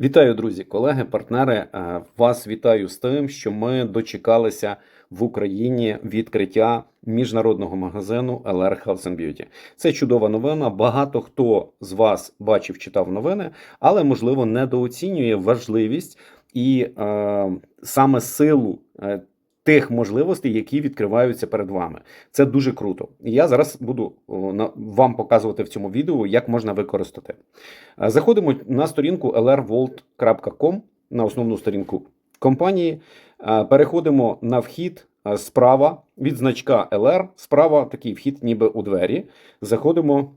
Вітаю, друзі, колеги, партнери. Е, Вас вітаю з тим, що ми дочекалися в Україні відкриття міжнародного магазину LR Health and Beauty. Це чудова новина. Багато хто з вас бачив, читав новини, але можливо недооцінює важливість і е, саме силу. Тих можливостей, які відкриваються перед вами, це дуже круто. І я зараз буду вам показувати в цьому відео, як можна використати. Е, Заходимо на сторінку lrvolt.com, на основну сторінку компанії. Е, Переходимо на вхід е, справа від значка LR. Справа такий вхід, ніби у двері. Заходимо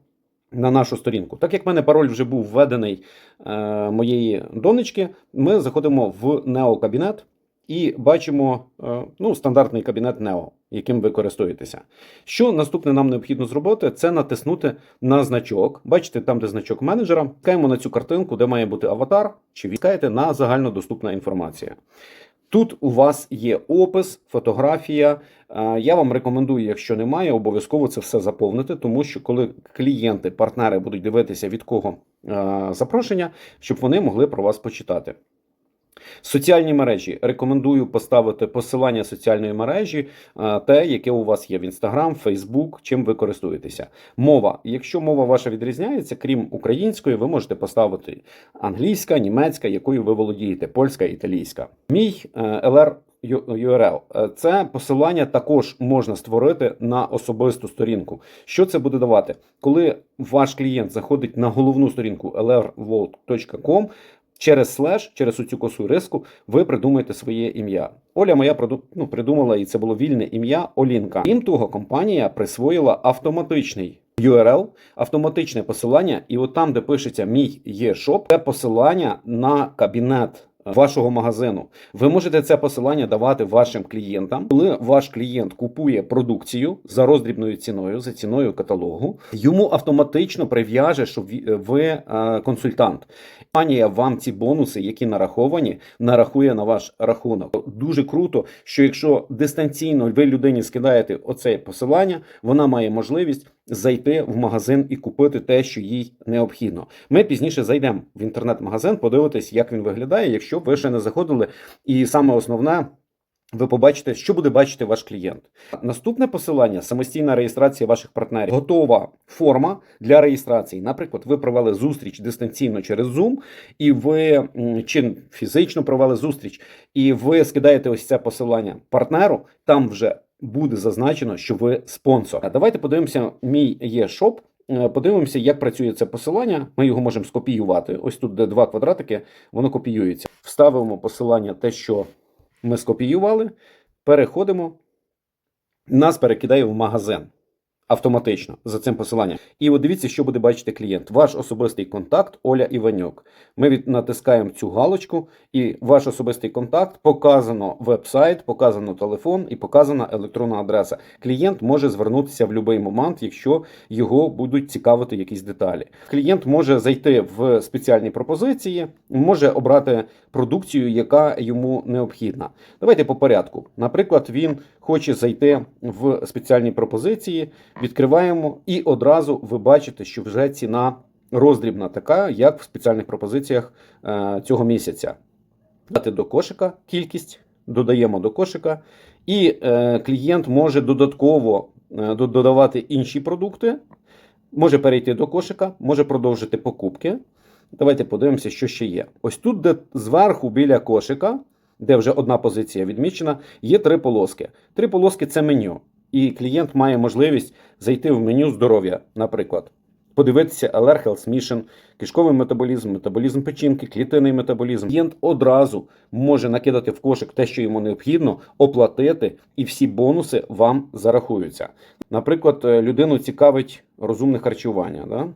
на нашу сторінку. Так як в мене пароль вже був введений е, моєї донечки, ми заходимо в Neo кабінет і бачимо е, ну, стандартний кабінет Neo, яким ви користуєтеся. Що наступне нам необхідно зробити, це натиснути на значок. Бачите, там, де значок менеджера, тикаємо на цю картинку, де має бути аватар, чи відкаєте на загальнодоступна інформація. Тут у вас є опис, фотографія. Е, Я вам рекомендую, якщо немає, обов'язково це все заповнити, тому що коли клієнти, партнери будуть дивитися від кого е, запрошення, щоб вони могли про вас почитати. Соціальні мережі рекомендую поставити посилання соціальної мережі, е, те, яке у вас є в Instagram, Facebook, чим ви користуєтеся. Мова. Якщо мова ваша відрізняється, крім української, ви можете поставити англійська, німецька, якою ви володієте, польська, італійська. Мій е, LR URL. Е, Це посилання також можна створити на особисту сторінку. Що це буде давати? Коли ваш клієнт заходить на головну сторінку lrvolt.com, через слеш, через оцю косу риску, ви придумаєте своє ім'я. Оля моя ну, придумала, і це було вільне ім'я Олінка. Крім того, компанія присвоїла автоматичний URL, автоматичне посилання, і от там, де пишеться мій є шоп, це посилання на кабінет. Е, Вашого магазину ви можете це посилання давати вашим клієнтам. Коли ваш клієнт купує продукцію за роздрібною ціною, за ціною каталогу, йому автоматично прив'яже, що ві- ви е, консультант. Компанія вам ці бонуси, які нараховані, нарахує на ваш рахунок. Дуже круто, що якщо дистанційно ви людині скидаєте оце посилання, вона має можливість зайти в магазин і купити те, що їй необхідно. Ми пізніше зайдемо в інтернет-магазин, подивитись, як він виглядає, якщо ви ще не заходили. І саме основне. Ви побачите, що буде бачити ваш клієнт. Наступне посилання самостійна реєстрація ваших партнерів. Готова форма для реєстрації. Наприклад, ви провели зустріч дистанційно через Zoom, і ви чи фізично провели зустріч, і ви скидаєте ось це посилання партнеру. Там вже буде зазначено, що ви спонсор. Давайте подивимося. Мій є шоп. Е, Подивимося, як працює це посилання. Ми його можемо скопіювати. Ось тут, де два квадратики, воно копіюється. Вставимо посилання, те, що ми скопіювали, переходимо, нас перекидає в магазин автоматично за цим посиланням. І от дивіться, що буде бачити клієнт. Ваш особистий контакт Оля Іванюк. Ми від, натискаємо цю галочку, і ваш особистий контакт показано веб-сайт, показано телефон і показана електронна адреса. Клієнт може звернутися в будь-який момент, якщо його будуть цікавити якісь деталі. Клієнт може зайти в спеціальні пропозиції, може обрати продукцію, яка йому необхідна. Давайте по порядку. Наприклад, він хоче зайти в спеціальні пропозиції, відкриваємо, і одразу ви бачите, що вже ціна роздрібна така, як в спеціальних пропозиціях е, цього місяця. Дати до кошика кількість, додаємо до кошика, і е, клієнт може додатково е, додавати інші продукти, може перейти до кошика, може продовжити покупки. Давайте подивимося, що ще є. Ось тут, де зверху біля кошика, де вже одна позиція відмічена, є три полоски. Три полоски це меню. І клієнт має можливість зайти в меню здоров'я, наприклад. Подивитися LR Health Mission, кишковий метаболізм, метаболізм печінки, клітинний метаболізм. Клієнт одразу може накидати в кошик те, що йому необхідно, оплатити, і всі бонуси вам зарахуються. Наприклад, е, людину цікавить розумне харчування. Да?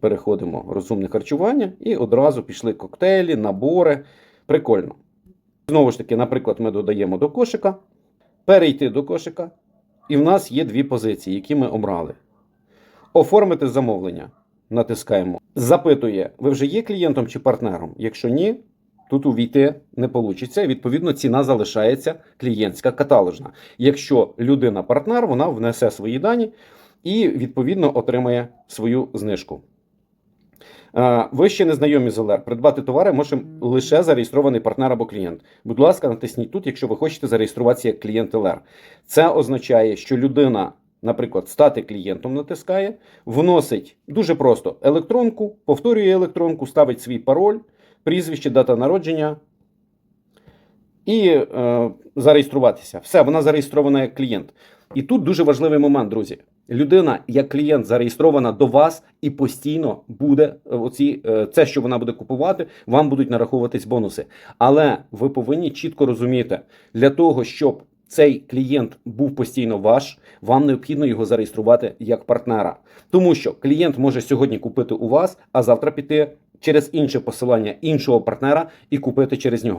Переходимо розумне харчування і одразу пішли коктейлі, набори. Прикольно. Знову ж таки, наприклад, ми додаємо до кошика, перейти до кошика, і в нас є дві позиції, які ми обрали. Оформити замовлення. Натискаємо. Запитує, ви вже є клієнтом чи партнером? Якщо ні, тут увійти не вийде. Відповідно, ціна залишається клієнтська каталожна. Якщо людина партнер, вона внесе свої дані і відповідно отримає свою знижку. Е, Ви ще не знайомі з ЛР. Придбати товари може лише зареєстрований партнер або клієнт. Будь ласка, натисніть тут, якщо ви хочете зареєструватися як клієнт ЛР. Це означає, що людина, наприклад, стати клієнтом натискає, вносить дуже просто електронку, повторює електронку, ставить свій пароль, прізвище, дата народження і е, зареєструватися. Все, вона зареєстрована як клієнт. І тут дуже важливий момент, друзі. Людина як клієнт зареєстрована до вас і постійно буде е, оці, е, це, що вона буде купувати, вам будуть нараховуватись бонуси. Але ви повинні чітко розуміти, для того, щоб цей клієнт був постійно ваш, вам необхідно його зареєструвати як партнера. Тому що клієнт може сьогодні купити у вас, а завтра піти через інше посилання іншого партнера і купити через нього.